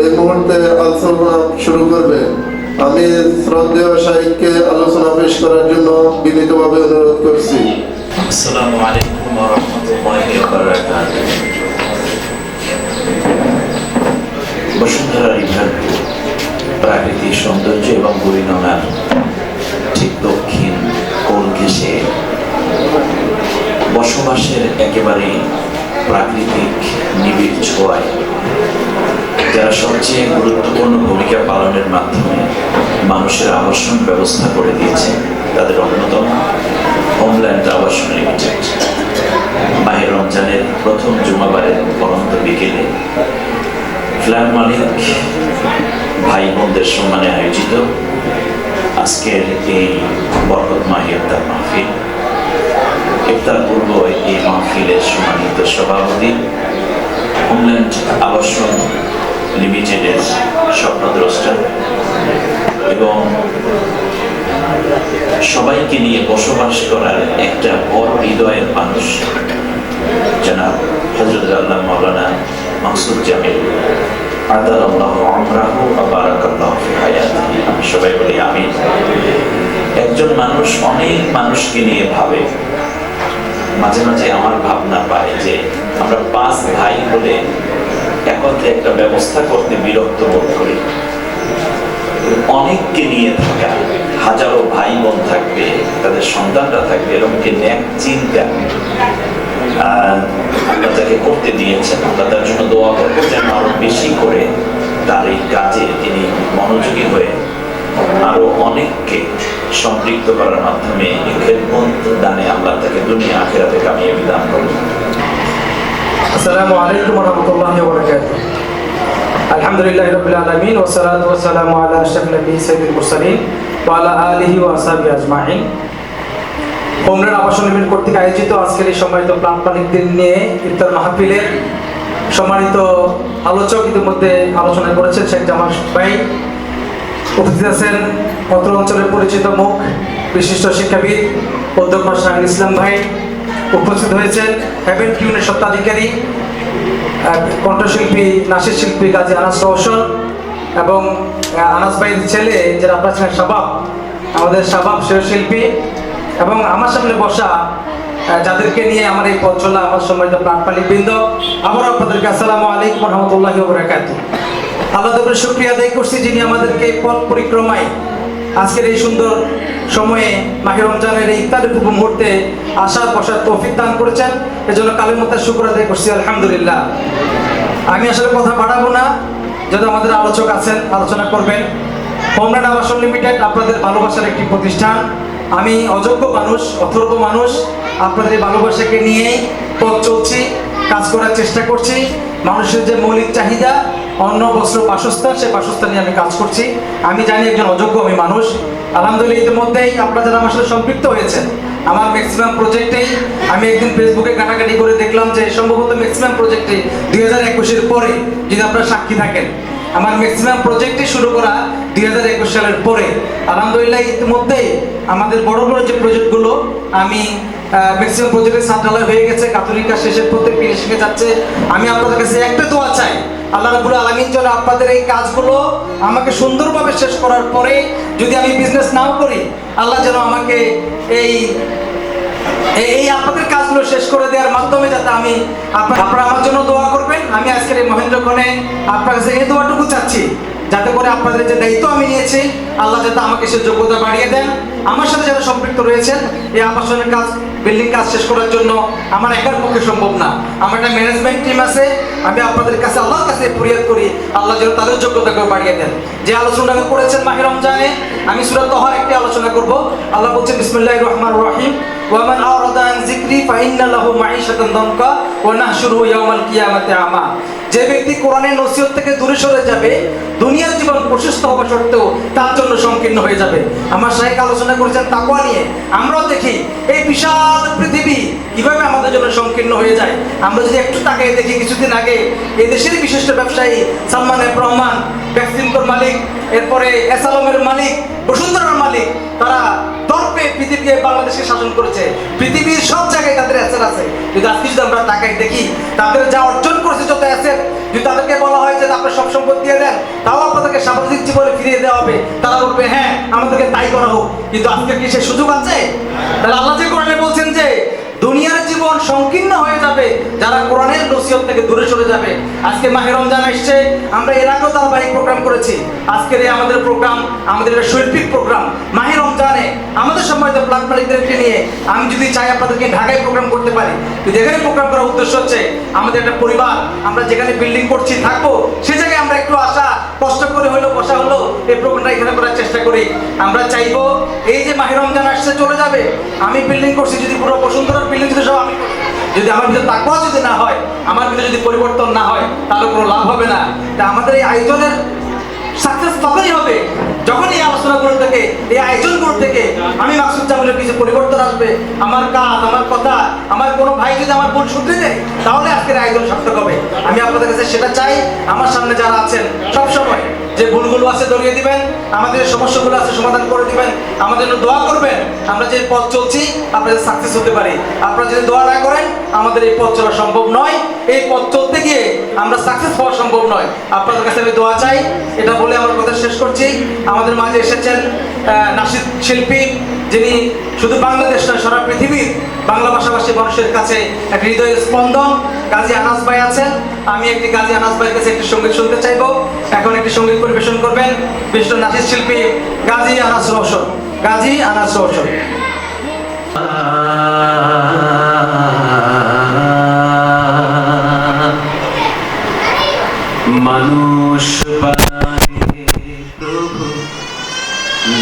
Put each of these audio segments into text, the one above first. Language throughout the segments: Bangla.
এই মুহূর্তে আলোচনা শুরু করবে। আমি শ্রদ্ধেয় সাহিত্যকে আলোচনা পেশ করার জন্য বিনীতভাবে অনুরোধ করছি। আসসালামু আলাইকুম ওয়া রাহমাতুল্লাহি ওয়া বারাকাতুহু বসুন্ধরা রিভার প্রাকৃতিক সৌন্দর্য এবং পরিণামার ঠিক দক্ষিণ কোল ঘেঁষে বসবাসের একেবারে প্রাকৃতিক নিবিড় ছোঁয়ায় যারা সবচেয়ে গুরুত্বপূর্ণ ভূমিকা পালনের মাধ্যমে মানুষের আবাসন ব্যবস্থা করে দিয়েছে, তাদের অন্যতম হোমল্যান্ড আবাসন লিমিটেড মাহের রমজানের প্রথম জুমাবারের পরন্ত বিকেলে ফ্ল্যাট মালিক ভাই বোনদের সম্মানে আয়োজিত আজকের এই বরকত মাহি ইফতার মাহফিল। ইফতার পূর্ব এই মাহফিলের সম্মানিত সভাপতি হোমল্যান্ড আবাসন লিমিটেডের স্বপ্নদ্রষ্টা এবং সবাইকে নিয়ে বসবাস করার একটা বড় হৃদয়ের মানুষ জনাব হজরত আল্লাহ মৌলানা মাকসুদ জামিল। আমার ভাবনা পায় যে আমরা পাঁচ ভাই বলে একত্রে একটা ব্যবস্থা করতে বিরক্ত বোধ করি। অনেককে নিয়ে থাকা, হাজারো ভাই বোন থাকবে, তাদের সন্তানরা থাকবে এরকম কি ন্যাক চিন্তা আল্লাহ তাকে করতে দিয়েছেন। তার জন্য দোয়া করব যেন আরও বেশি করে তার এই কাজে তিনি মনোযোগী হয়ে আরও অনেককে সম্পৃক্ত করার মাধ্যমে দানে আল্লাহ তাকে দুনিয়া আখেরাতে কামিয়ে দান করবেন আসসালামু আলাইকুম রহমতুল্লাহ বরকাত আলহামদুলিল্লাহ রবিল আলমিন ওসালাত ওসালাম আলা আশরাফ নবী সৈদুল মুরসালিন ওয়ালা আলিহি ও আসাবি আজমাইন। হোমরান আবাসন লিমিট কর্তৃক আয়োজিত আজকের এই সম্মানিত প্রাম্পানিকদের নিয়ে ইফতার মাহফিলের সম্মানিত আলোচক ইতিমধ্যে আলোচনা করেছেন শেখ জামাল ভাই। উপস্থিত আছেন অত্র অঞ্চলের পরিচিত মুখ, বিশিষ্ট শিক্ষাবিদ অধ্যাপক শাহ ইসলাম ভাই। উপস্থিত হয়েছেন হেভেন টিউনের সত্ত্বাধিকারী কণ্ঠশিল্পী, নাসির শিল্পী গাজী আনাস রওশন এবং আনাস ভাইয়ের ছেলে যারা আপনার ছিলেন, শাবাব, আমাদের শাবাব শিল্পী। এবং আমার সামনে বসা যাদেরকে নিয়ে আমার এই পথ চলা, আমার সম্মানিত প্রাণপালিক বৃন্দ আবার আপনাদেরকে আসসালামু আলাইকুম রহমতুল্লাহ আল্লাহ শুক্রিয়া আদায় করছি যিনি আমাদেরকে পথ পরিক্রমায় আজকের এই সুন্দর সময়ে মাহির রমজানের এই ইফতারের পূর্ব মুহূর্তে আশার বসার তৌফিক দান করেছেন। এজন্য কালের মধ্যে শুক্র আদায় করছি, আলহামদুলিল্লাহ। আমি আসলে কথা বাড়াবো না যদি আমাদের আলোচক আছেন, আলোচনা করবেন। হোমল্যান্ড আবাসন লিমিটেড আপনাদের ভালোবাসার একটি প্রতিষ্ঠান। আমি অযোগ্য মানুষ, অথর্ব মানুষ, আপনাদের ভালোবাসাকে নিয়েই পথ চলছি, কাজ করার চেষ্টা করছি। মানুষের যে মৌলিক চাহিদা অন্ন বস্ত্র বাসস্থান সেই বাসস্থানে আমি কাজ করছি। আমি জানি একজন অযোগ্য আমি মানুষ। আলহামদুলিল্লাহ, ইতিমধ্যেই আপনারা যারা আমার সাথে সম্পৃক্ত হয়েছেন, আমার ম্যাক্সিমাম প্রজেক্টেই আমি একদিন ফেসবুকে কাটাকাটি করে দেখলাম যে সম্ভবত ম্যাক্সিমাম প্রজেক্টে দুই হাজার একুশের পরে যদি আপনারা সাক্ষী থাকেন। আমার ম্যাক্সিমাম প্রজেক্টই শুরু করা দুই হাজার একুশ সালের পরে। আলহামদুলিল্লাহ, ইতিমধ্যেই আমাদের বড় বড় যে প্রজেক্টগুলো আমি ম্যাক্সিমাম প্রজেক্টের ছাত্রালয় হয়ে গেছে কাতরিকা শেষের প্রত্যেক ফিনিশিংয়ে যাচ্ছে। আমি আপনাদের কাছে একটা দোয়া চাই। আল্লাহ রাবুল আলমিন যেন আপনাদের এই কাজগুলো আমাকে সুন্দরভাবে শেষ করার পরে যদি আমি বিজনেস নাও করি, আল্লাহ যেন আমাকে এই, এই- আপনাদের কাজগুলো শেষ করে দেওয়ার মাধ্যমে যাতে আমি আপনার- আপনারা আমার জন্য দোয়া করবেন। আমি আজকের এই মহেন্দ্রক্ষণে আপনার কাছে এই দোয়াটুকু চাচ্ছি, যাতে করে আপনাদের যে দায়িত্ব আমি নিয়েছি, আল্লাহ যাতে আমাকে সে যোগ্যতা বাড়িয়ে দেন। আমার সাথে যারা সম্পৃক্ত রয়েছেন, এই আবাসনের কাজ বিল্ডিং কাজ শেষ করার জন্য আমার একার পক্ষে সম্ভব না। আমার একটা ম্যানেজমেন্ট টিম আছে, আমি আপনাদের কাছে আল্লাহর কাছে ফরিয়াদ করি, আল্লাহ যেন তাদের যোগ্যতা করে বাড়িয়ে দেন। যে আলোচনা করেছেন মাহিরম রমজানে আমি সুরাত তহার একটি আলোচনা করব। আল্লাহ বলছেন, বিসমুল্লাহির রহমান রহিম। ওয়ামান আন যিকরি ফাইন্না লাহু মাঈশাতান দানকা ওয়া নাহশুরুহু ইয়াওমাল কিয়ামাতি আমা। যে ব্যক্তি কোরআনের নসিহত থেকে দূরে সরে যাবে, দুনিয়ার জীবন প্রশস্ত হওয়া সত্ত্বেও তার জন্য সংকীর্ণ হয়ে যাবে। আমার আলোচনা করেছেন তাকওয়া নিয়ে। আমরাও দেখি এই বিশাল পৃথিবী কীভাবে আমাদের জন্য সংকীর্ণ হয়ে যায়। আমরা যদি একটু তাকাই দেখি, কিছুদিন আগে এই দেশের বিশিষ্ট ব্যবসায়ী সালমান এফ রহমান ভ্যাকসিনকোর মালিক, এরপরে এসালমের মালিক বসুন্ধরার মালিক তারা তর্পে পৃথিবীকে বাংলাদেশকে শাসন করেছে। পৃথিবীর সব জায়গায় তাদের অ্যাসেট আছে। কিন্তু আজকে যদি আমরা তাকাই দেখি, তাদের যা অর্জন করেছে যত অ্যাসেট, যদি তাদেরকে বলা হয় যে আপনার সব সম্পদ দিয়ে দেন, তাও আপনাদেরকে সামাজিক জীবনে ফিরিয়ে দেওয়া হবে। তারা বলবে হ্যাঁ আমাদেরকে তাই করা হোক। কিন্তু আজকে কি সে সুযোগ আছে? তাহলে আল্লাহ যে করলে বলছেন যে জীবন সংকীর্ণ হয়ে যাবে, যারা কোরআনের নসিহত থেকে দূরে সরে যাবে। আজকে মাহে রমজান আসছে আমরা এর আগেও ধারাবাহিক প্রোগ্রাম করেছি। আজকের এই আমাদের প্রোগ্রাম আমাদের একটা শৈল্পিক প্রোগ্রাম মাহে রমজানে আমাদের সময় তো প্লাগ মালিকদেরকে নিয়ে আমি যদি চাই আপনাদেরকে ঢাকায় প্রোগ্রাম করতে পারি। এখানে প্রোগ্রাম করার উদ্দেশ্য হচ্ছে, আমাদের একটা পরিবার, আমরা যেখানে বিল্ডিং করছি, থাকব, সে জায়গায় আমরা একটু আসা, কষ্ট করে হলো, বসা হলো, এই প্রোগ্রামটা এখানে করার চেষ্টা করি। আমরা চাইব, এই যে মাহে রমজান আসছে, চলে যাবে। আমি বিল্ডিং করছি যদি পুরো বসুন্ধরার বিল্ডিং যদি সব আমি যদি আমার ভিতরে তাকওয়া যদি না হয়, আমার ভিতরে যদি পরিবর্তন না হয়, তাহলে কোনো লাভ হবে না। তা আমাদের এই আয়োজনের সাকসেস তখনই হবে যখন এই আলোচনাগুলো থেকে, এই আয়োজনগুলো থেকে আমি মাকসুদ জামিলের কিছু পরিবর্তন আসবে। আমার কাজ, আমার কথা, আমার কোনো ভাই যদি আমার ভুল শুনতে দেয়, তাহলে আজকের আয়োজন সার্থক হবে। আমি আপনাদের কাছে সেটা চাই। আমার সামনে যারা আছেন সব সময় যে ভুলগুলো আছে ধরিয়ে দিবেন, আমাদের সমস্যাগুলো আছে সমাধান করে দিবেন, আমাদের জন্য দোয়া করবেন, আমরা যে পথ চলছি আমরা সাকসেস হতে পারি। আপনারা যদি দোয়া না করেন, আমাদের এই পথ চলা সম্ভব নয়। এই পথ চলতে গিয়ে আমরা সাকসেস হওয়া সম্ভব নয়। আপনাদের কাছে আমি দোয়া চাই। এটা বলে আমার কথা শেষ করছি। আমাদের মাঝে এসেছেন নাসিদ শিল্পী, যিনি শুধু বাংলাদেশ নয়, সারা পৃথিবীর বাংলা ভাষাভাষী মানুষের কাছে একটা হৃদয়ের স্পন্দন। গাজী আনাস ভাই আছেন। আমি একটি গাজী আনাস ভাইয়ের কাছে একটি সংগীত শুনতে চাইব। এখন একটি সংগীত পরিবেশন করবেন বিশিষ্ট নাসিদ শিল্পী গাজী আনাস রোশন। গাজী আনাস রোশন। মানুষ বানালে প্রভু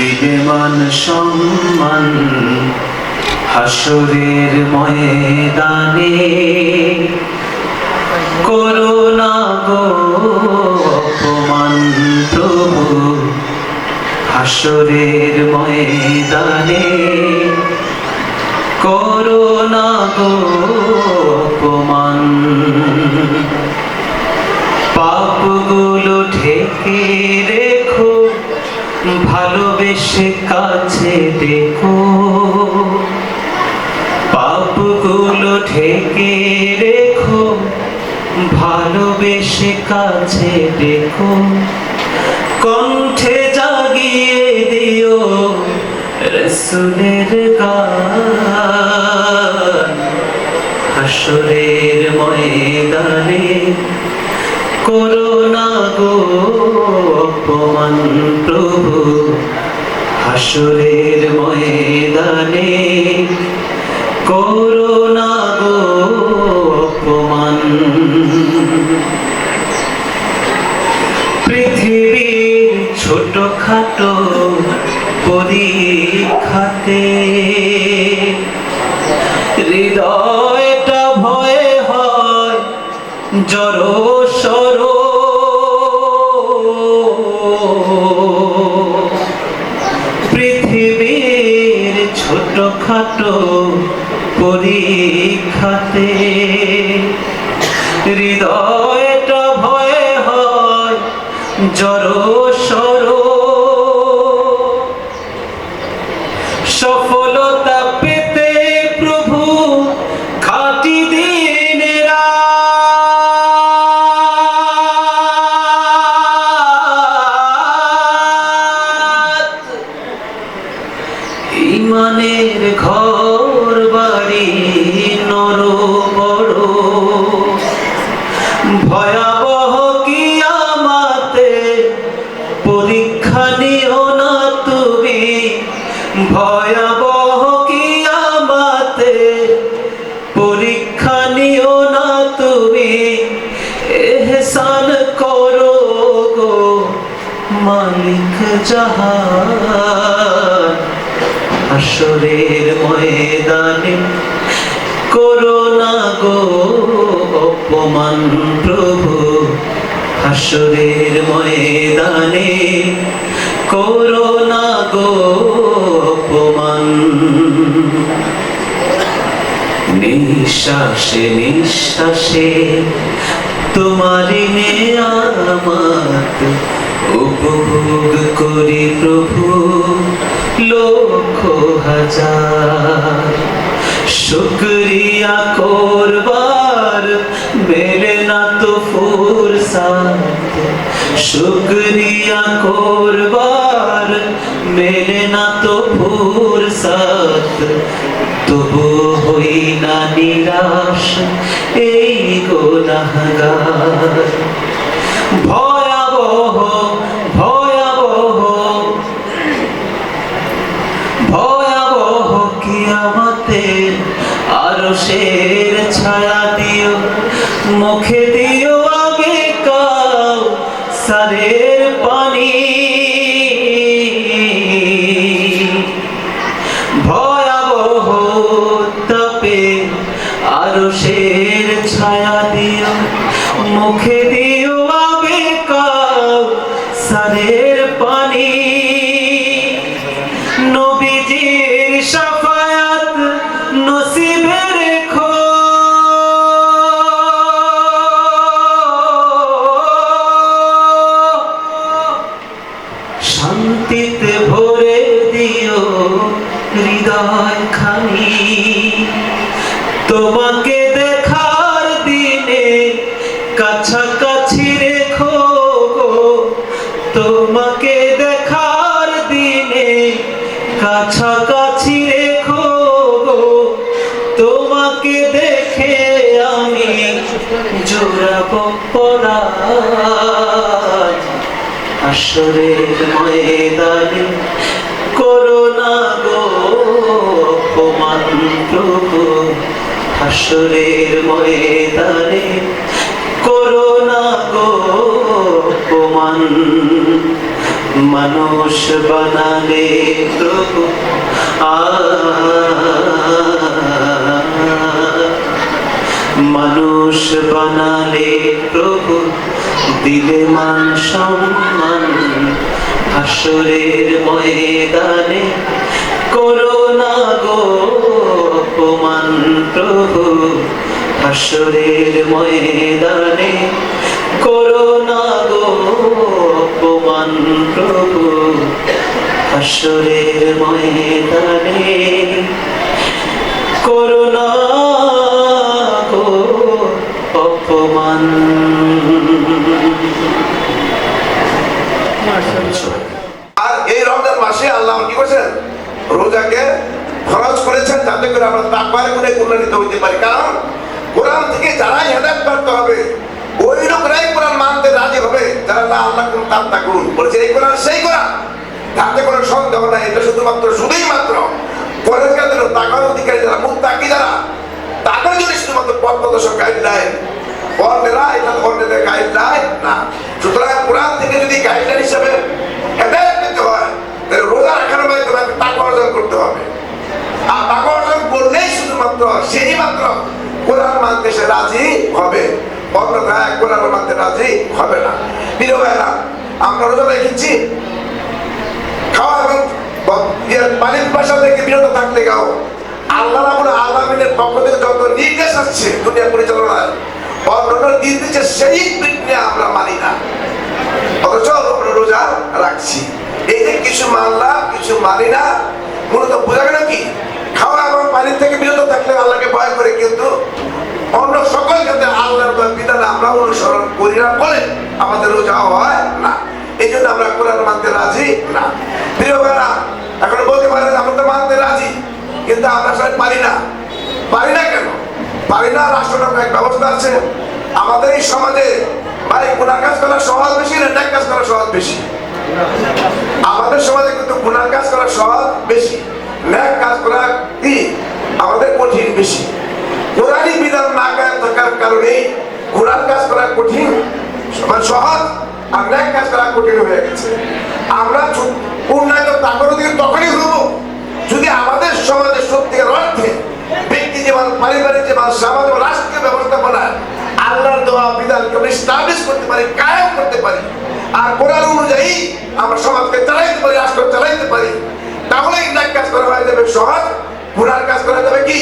দিলে মান সম্মান হাসরের ময়দানে করোনা গো অপমান প্রভু হাসরের ময়দানে করোনা গো অপমান ভালোবেসে কাছে দেখো। পাপগুলো ঢেকে রেখো, ভালোবেসে কাছে দেখো। কণ্ঠে জাগিয়ে দিও রসুলের গান। হাসরের ময়দানে করোনা গো অপমান প্রভু। হাসরের ময়দানে করোনা গো অপমান। পৃথিবীর ছোট খাটো পরীক্ষাতে হৃদয়টা ভয় হয় জড় জাহান হাসরের ময়দানে করোনা গো অপমান প্রভু হাসরের ময়দানে করোনা গো অপমান। নিঃশ্বাসে নিঃশ্বাসে তোমারি নেয়ামাত উপভোগ করি প্রভু, লক্ষ হাজার। শুক্রিয়া করবার মেলে না তো শুক্রিয়া করবার মেলে না তো ফুরসাত তবু হই না নিরাশ, এই গোনাহগার। ভয়াবহ শের ছায়া দিও, মুখে দিও আগে কাউ সারের পানি। ভয়াবহ তাপে আরও শের ছায়া দিও, মুখে দিও তোমাকে দেখে আমি জোড়াব পরাণ আসরের ময়দানে করোনা গো, অপমান প্রভু। হাসরের ময়দানে করোনা গো, অপমান। মানুষ বানালে প্রভু। আ মানুষ বানালে প্রভু দিলে মান সম্মান। হাসরের ময়দানে করোনা গো অপমান প্রভু। হাসরের ময়দানে করোনা গো অপমান প্রভু। হাসরের ময়দানে করোনা আর এই রমজান মাসে আল্লাহ কি করেছেন? রোজাকে খরচ করেছেন, যাতে করে আমরা তাকবার গুণে উন্নতিত হইতে পারি। কারণ কোরআন থেকে যারাই হেদায়ত প্রাপ্ত হবে, ওই লোকরাই কোরআন মানতে রাজি হবে। যারা না, আল্লাহ কোন তার তাকুন বলেছে, এই কোরআন সেই কোরআন। তাতে কোনো সন্দেহ নাই। এটা শুধুমাত্র, শুধুই মাত্র পরেজগার তাকার অধিকারী যারা মুখ তাকি যারা, তাদের জন্য শুধুমাত্র পথ প্রদর্শক গাইডলাইন অন্যেরা এটা অন্যদের গাইডলাইন না। সুতরাং কোরআন থেকে যদি গাইডলাইন হিসাবে হেদায়ত নিতে হয়, তাহলে রোজা রাখার মাধ্যমে টাকা অর্জন করতে হবে। আর টাকা অর্জন করলেই শুধুমাত্র সেই মাত্র কোরআন মানতে সে রাজি হবে। অন্যথায় কোরআন মানতে রাজি হবে না। প্রিয় ভাইরা আমরা রোজা রেখেছি। খাওয়া এবং পানির পাশা থেকে বিরত থাকতে গাও। আল্লাহ রাবুল আলমিনের পক্ষ থেকে যত নির্দেশ আসছে দুনিয়া পরিচালনায় অন্যান্য নির্দেশের সেই দিক নিয়ে আমরা মানি না। অথচ রোজা রাখছি। এই যে কিছু মানলাম কিছু মানি না, মূলত বোঝা গেল কি? খাওয়া এবং পানির থেকে বিরত থাকলে আল্লাহকে ভয় করে, কিন্তু অন্য সকল ক্ষেত্রে আল্লাহর বিধান আমরা অনুসরণ করি না বলে আমাদের রোজা হয় না। এই জন্য আমরা কোরআন মানতে রাজি না। প্রিয় এখন বলতে পারেন, আমরা তো মানতে রাজি, কিন্তু আমরা সবাই পারি না। না রাষ্ট্রনাম এক ব্যবস্থা আছে। আমাদের এই সমাজে ভাই গুণার কাজ করা সহজ বেশি না, ন্যাক কাজ করা সহজ বেশি? আমাদের সমাজে কিন্তু গুণার কাজ করা সহজ বেশি। ন্যাক কাজ করা কি? আমাদের কঠিন বেশি। কোরআনী বিধান না থাকার কারণে গুণার কাজ করা কঠিন মানে সহজ, আর ন্যাক কাজ করা কঠিন হয়ে গেছে। আমরা পূর্ণাঙ্গ তাকর দিকে তখনই হব যদি আমাদের সমাজে সত্যিকার অর্থে ব্যক্তি জীবন পারিবারিক জীবন সমাজ এবং রাষ্ট্রীয় ব্যবস্থাপনা, আল্লাহর দেওয়া বিধানকে আমরা স্টাবলিশ করতে পারি, কায়েম করতে পারি। আর কোরআন অনুযায়ী আমরা সমাজকে চালাইতে পারি, রাষ্ট্র চালাইতে পারি। তাহলেই ন্যাক কাজ করা হয়ে যাবে সহজ গুণার কাজ করা যাবে কি?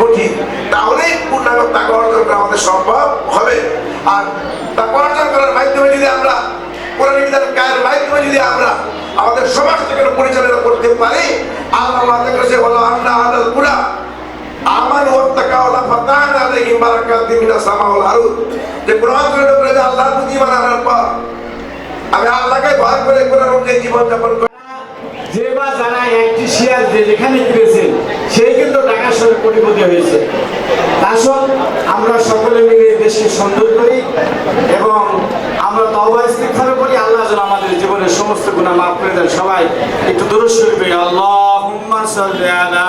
কঠিন। তাহলেই পূর্ণাঙ্গ তাকে অর্জন করা আমাদের সম্ভব হবে। আর তাকে অর্জন করার মাধ্যমে যদি আমরা, কোরআন বিধান কায়ের মাধ্যমে যদি আমরা আমাদের সমাজটাকে পরিচালনা করতে পারি, আল্লাহ কাছে বলো আল্লাহ আল্লাহ পুরা আমানু ওয়াত্তাকাউ লা ফাতানা আলাইহিম বারাকাতিন মিনাস সামা ওয়াল আরদ। যে কোরআন করে যে পর, আমি আল্লাহকে ভয় করে কোরআন জীবন যাপন করি বা যারা একটি শেয়ার যে যেখানে সেই কিন্তু টাকার সঙ্গে কোটিপতি হয়েছে। আসুন আমরা সকলে মিলে দেশকে সুন্দর করি এবং আমরা তবা ইস্তিগফার করি। আল্লাহ যেন আমাদের জীবনের সমস্ত গুনাহ মাফ করে দেন। সবাই একটু দূরে শুনবে আল্লাহুম্মা সাল্লি আলা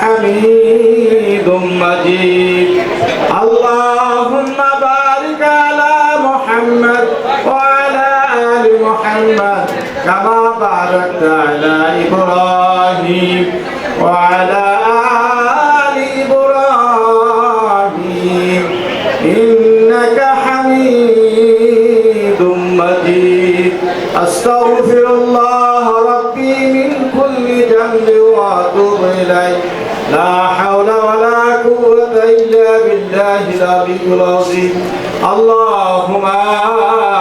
بالله العلي العظيم اللهم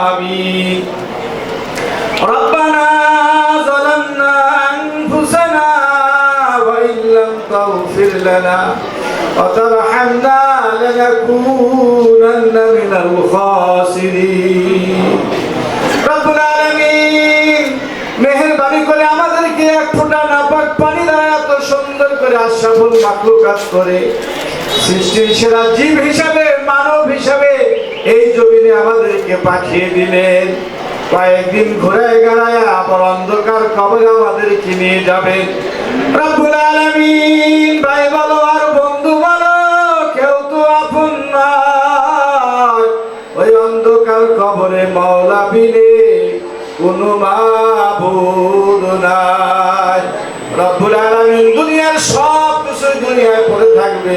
آمين ربنا ظلمنا أنفسنا وإن لم تغفر لنا وترحمنا لنكونن من الخاسرين رب العالمين মেহেরবানি করে আমাদেরকে এক ফোঁটা নাপাক পানি দ্বারা এত সুন্দর করে আশরাফুল মাখলুকাত করে সৃষ্টির সেরা জীব হিসাবে, মানব হিসাবে এই জমিনে আমাদেরকে পাঠিয়ে দিলেন। কয়েকদিন ঘুরে গড়ায় আবার অন্ধকার কবরে আমাদেরকে নিয়ে যাবেন। ভাই বলো আর বন্ধু বলো, কেউ তো আপন ওই অন্ধকার কবরে মাওলা বিনে কোনো মাবুদ নাই। রব্বুল আলামিন দুনিয়ার সব কিছু দুনিয়ায় পড়ে থাকবে।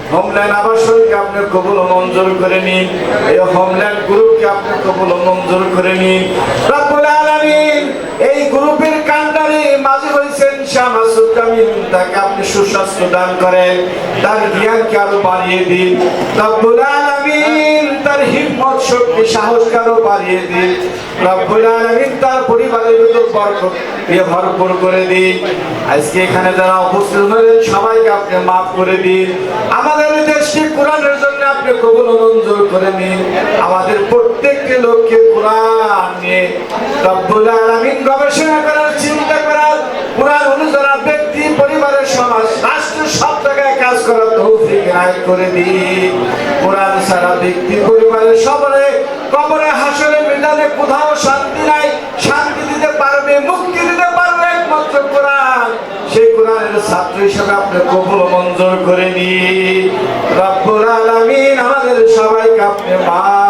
হোমল্যান্ড আবাসনকে আপনি কবুল মঞ্জুর করে নিন। এই হোমল্যান্ড গ্রুপকে আপনি কবুল মঞ্জুর করে নিন। রব্বুল আলামিন এই গ্রুপের কান্ডারে মাঝে শামাসুদ কামিল তাকে আপনি সুস্বাস্থ্য দান করেন, তার জ্ঞানকে আরও বাড়িয়ে দিন। রব্বুল আলামিন তার হিম্মত, শক্তি, সাহসকে আরও বাড়িয়ে দিন। রব্বুল আলামিন তার পরিবারের ভিতর বরকত দিয়ে ভরপুর করে দিন। আজকে এখানে যারা উপস্থিত হলেন, সবাইকে আপনি মাফ করে দিন। আমাদের দেশকে কোরআনের জন্য আপনি কবুল মঞ্জুর করে নিন। আমাদের প্রত্যেকটি লোককে কোরআন নিয়ে রব্বুল আলামিন গবেষণা করার চিন্তা করার কোরআন অনুযায়ী ব্যক্তি, পরিবারের সমাজ, রাষ্ট্র সব জায়গায় কাজ করার তৌফিক রায় করে দিন কোরআন সারা ব্যক্তি, পরিবারের সবরে কবরে হাসরে কোথাও শান্তি নাই, শান্তি দিতে পারবে, মুক্তি দিতে পারবে একমাত্র কোরআন। সেই কোরআনের ছাত্র হিসেবে আপনি কবুল মঞ্জুর করে নিন। রব্বুল আলামিন আমাদের সবাইকে আপনি মাফ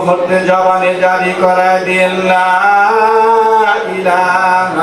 মুহূর্তে জবানে জারি করায় দিন লা ইলাহা